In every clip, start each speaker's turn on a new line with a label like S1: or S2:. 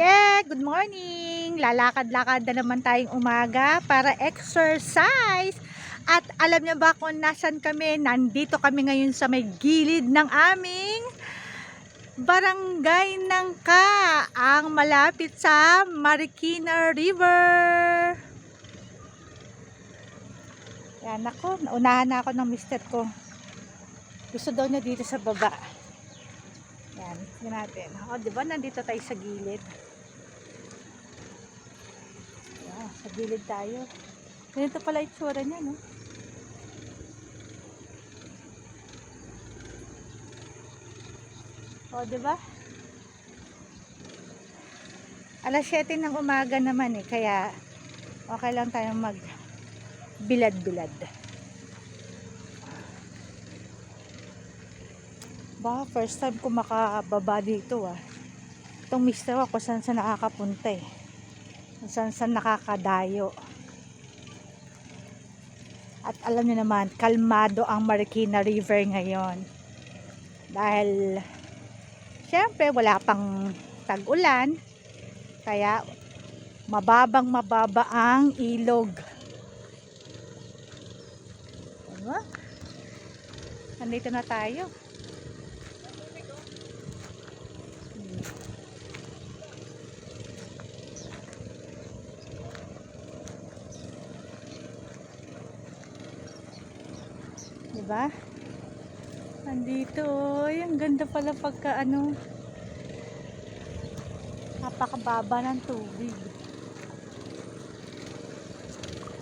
S1: Yeah, good morning! Lalakad-lakad na naman tayong umaga para exercise. At alam niyo ba kung nasan kami? Nandito kami ngayon sa may gilid ng aming barangay ng Ka, ang malapit sa Marikina River. Yan ako, naunahan na ako ng mister ko. Gusto daw niya dito sa baba. Yan, tingnan natin. O, di ba nandito tayo sa gilid? Yan, sa gilid tayo. Ganito pala itsura niya, no? O, di ba? Alas 7 ng umaga naman eh, kaya okay lang tayong mag bilad-bilad. Ba, first time ko makababa dito ah. Itong mister ko kung saan saan nakakapunta eh. Saan saan nakakadayo. At alam niyo naman, kalmado ang Marikina River ngayon. Dahil, syempre, wala pang tag-ulan. Kaya, mababang mababa ang ilog. Diba? Nandito na tayo. Diba? Nandito, oy, ang ganda pala pagka ano, napakababa ng tubig.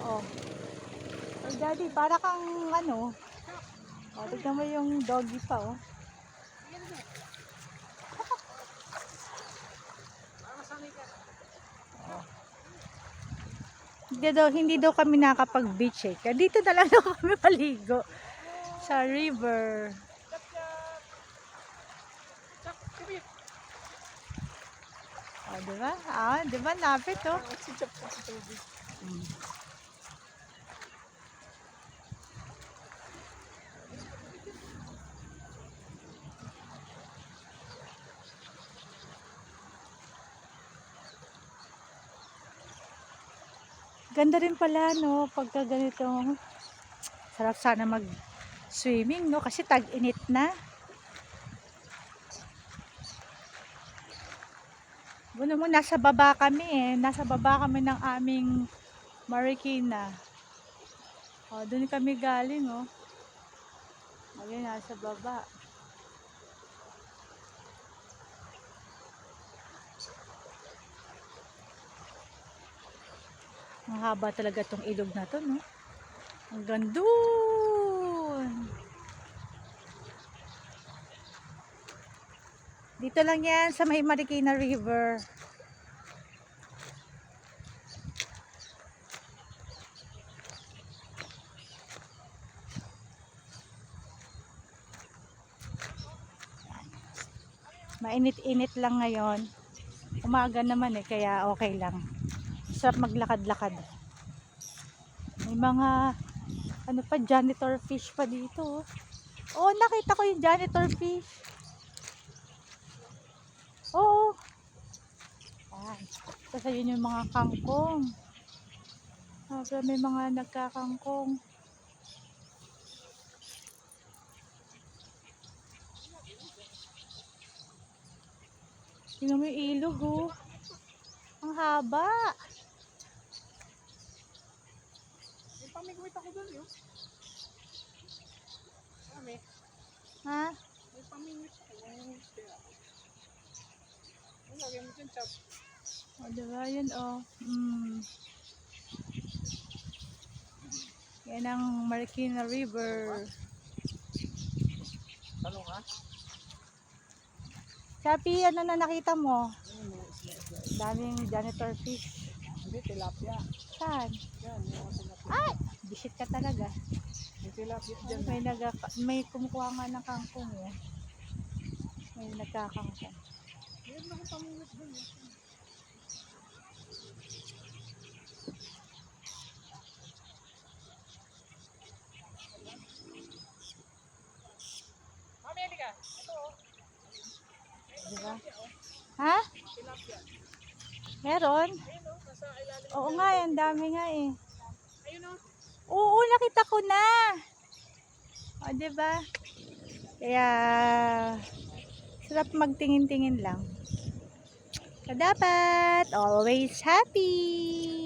S1: Oh. Ay, daddy, para kang ano, oh, tignan mo yung doggy pa, oh. Hindi daw, hindi daw kami nakapag-beach eh. Dito na lang daw kami maligo. Sa river. Oh, di ba? Ah, di ba? Lapit, oh. Mm. Ganda rin pala, no? Pagka ganito. Sarap sana mag swimming, no? Kasi tag-init na. Bueno mo, nasa baba kami eh. Nasa baba kami ng aming Marikina. O, doon kami galing, oh. Ayun, nasa baba. Ang haba talaga tong ilog na to, no? Hanggang doon. Dito lang yan sa may Marikina River. Mainit-init lang ngayon. Umaga naman eh, kaya okay lang. Sarap maglakad-lakad. May mga ano pa, janitor fish pa dito. Oh, oh nakita ko yung janitor fish. Oo. Ayan. Tapos ayun yung mga kangkong. Sabi may mga nagkakangkong. Tingnan mo yung ilog oh. Ang haba.
S2: May pamigwit ako doon yun. Kami,
S1: Ha?
S2: may pamingwit ako. Kaya, ang lagyan mo dyan, chap.
S1: O, diba? Yun, oh. Mm. Yan ang Marikina River.
S2: Talong ha?
S1: Chapi, ano na nakita mo? Daming janitor fish.
S2: Hindi, tilapia.
S1: Saan?
S2: Yan, yung mga tilapia.
S1: Ay! Bisit ka talaga.
S2: May tilapia dyan.
S1: May, naga, may kumukuha nga ng kangkong eh. May nagkakangkong.
S2: Meron akong. Mami, halika. Ito, oh.
S1: Diba? Ha? Meron?
S2: Ayun.
S1: Oo nga, eh, ang dami nga eh.
S2: Ayun o.
S1: Oo, nakita ko na. O, di ba? Kaya, sarap magtingin-tingin lang. So, dapat always happy.